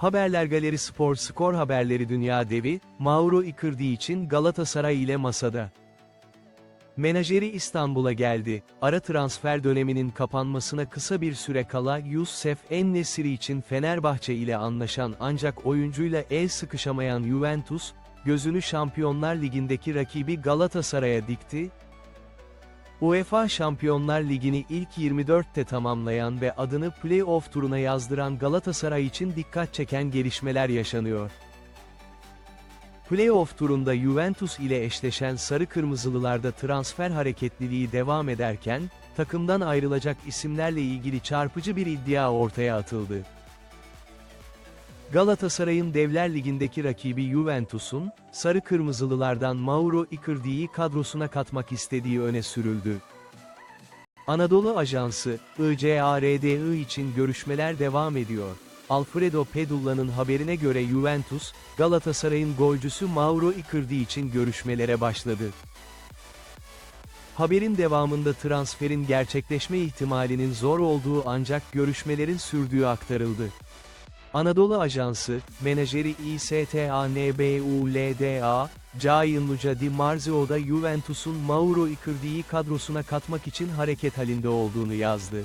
Haberler Galeri Spor Skor Haberleri Dünya Devi, Mauro Icardi için Galatasaray ile masada. Menajeri İstanbul'a geldi. Ara transfer döneminin kapanmasına kısa bir süre kala Youssef En-Nesyri için Fenerbahçe ile anlaşan ancak oyuncuyla el sıkışamayan Juventus, gözünü Şampiyonlar Ligi'ndeki rakibi Galatasaray'a dikti, UEFA Şampiyonlar Ligi'ni ilk 24'te tamamlayan ve adını play-off turuna yazdıran Galatasaray için dikkat çeken gelişmeler yaşanıyor. Playoff turunda Juventus ile eşleşen Sarı Kırmızılılarda transfer hareketliliği devam ederken, takımdan ayrılacak isimlerle ilgili çarpıcı bir iddia ortaya atıldı. Galatasaray'ın Devler Ligi'ndeki rakibi Juventus'un, Sarı Kırmızılılardan Mauro Icardi'yi kadrosuna katmak istediği öne sürüldü. Anadolu Ajansı, ICARDI için görüşmeler devam ediyor. Alfredo Pedulla'nın haberine göre Juventus, Galatasaray'ın golcüsü Mauro Icardi için görüşmelere başladı. Haberin devamında transferin gerçekleşme ihtimalinin zor olduğu ancak görüşmelerin sürdüğü aktarıldı. Anadolu Ajansı, menajeri İSTANBULDA, Gianluca Di Marzio'da Juventus'un Mauro Icardi'yi kadrosuna katmak için hareket halinde olduğunu yazdı.